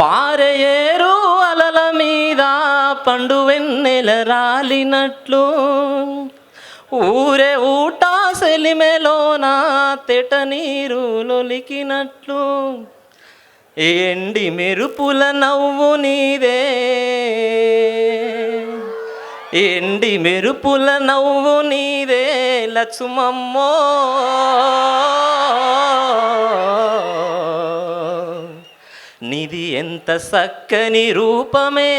పారయేరు అలల మీద పండు వెన్నెల రాలినట్లు. ఊరే ఊటా సెలిమెలోన తెట నీరు లొలికినట్లు. ఎండి మెరుపుల నవ్వు నీదే. ఎండి మెరుపుల నవ్వు నీదే లక్ష్మమ్మో. ఎంత చక్కని రూపమే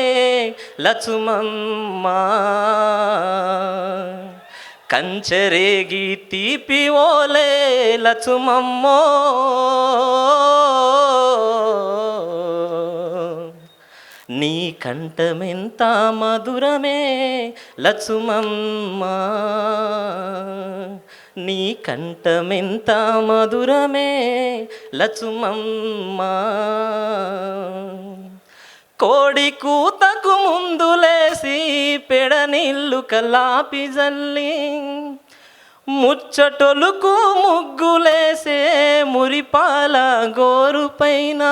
లచుమమ్మ. కంచరేగి తీపి ఓలే లచుమమ్మో. నీ కంఠమెంత మధురమే లచుమమ్మా. నీ కంఠమెంత మధురమే లచుమమ్మా కోడి కూతకు ముందులేసి పెడనీళ్ళు కలాపి జల్లి ముచ్చటొలుకు ముగ్గులేసే మురిపాల గోరు పైన.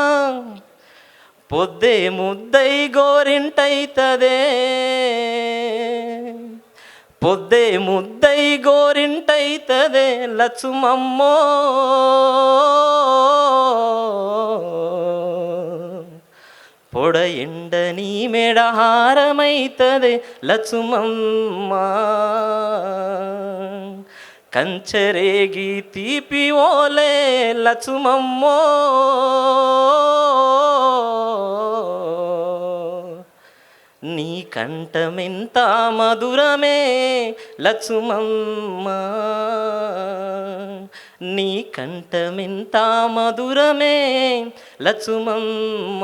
పొద్దే ముద్దై గోరింటైతదే. పొద్దే ముద్దై గోరింటైతదే లక్ష్మమ్మో పొడ ఎండ నీ మెడహారమైతదే లక్ష్మమ్మ కంచరేగి తీపి ఓలే లక్ష్మమ్మో నీ కంఠమెంత మధురమే లక్ష్మమ్మ. నీ కంఠమెంత మధురమే లక్ష్మమ్మ.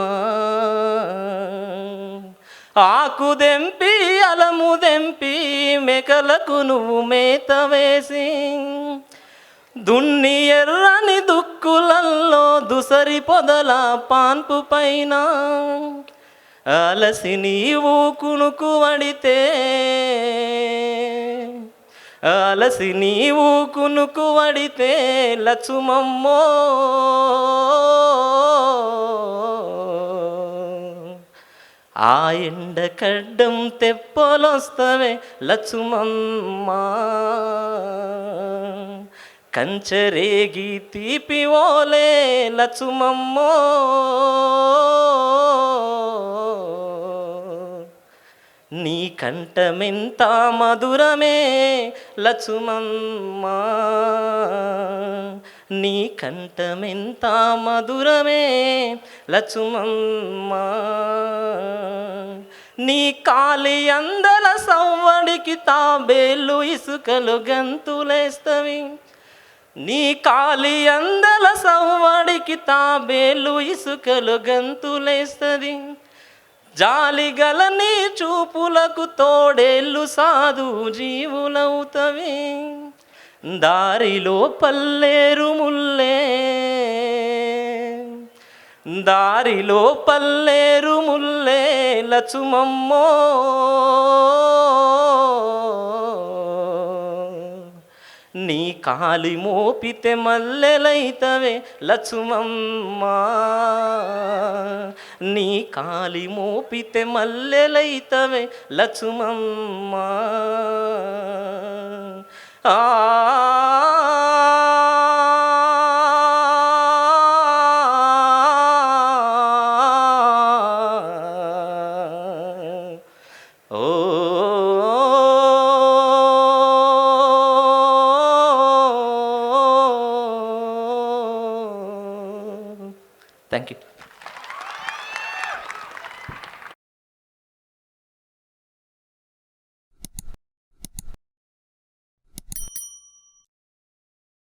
ఆకు దెంపి అలము దెంపి మెకలకు నువ్వు మేత వేసి దున్ని ఎర్రని దుక్కులల్లో దుసరి పొదల పాన్పు పైన. అలసి నీవు కునుకు వడితే అలసి నీవు కునుకు వడితే లక్ష్మమ్మో ఆ ఎండ కడ్డం తెప్పలొస్తవే లక్ష్మమ్మ కంచరేగి తీపి ఓలే కంఠమెంత మధురమే లక్ష్మమ్మ నీ కంఠమెంత మధురమే లక్ష్మమ్మ నీ కాలి అందల సవ్వడికి తాబేలు ఇసుకలు గంతులేస్తవి. నీ కాలి అందల సవ్వడికి తాబేలు ఇసుకలు గంతులేస్తది. జాలిగల నీ చూపులకు తోడేళ్ళు సాధు జీవులవుతవి. దారిలో పల్లేరు ముల్లే. దారిలో పల్లేరు ముల్లే లచుమమ్మో నీ కాలి మోపితే మల్లెలైతవే లచుమమ్మా నీ కాలి మోపితే మల్లెలైతవే లక్ష్మమ్మా.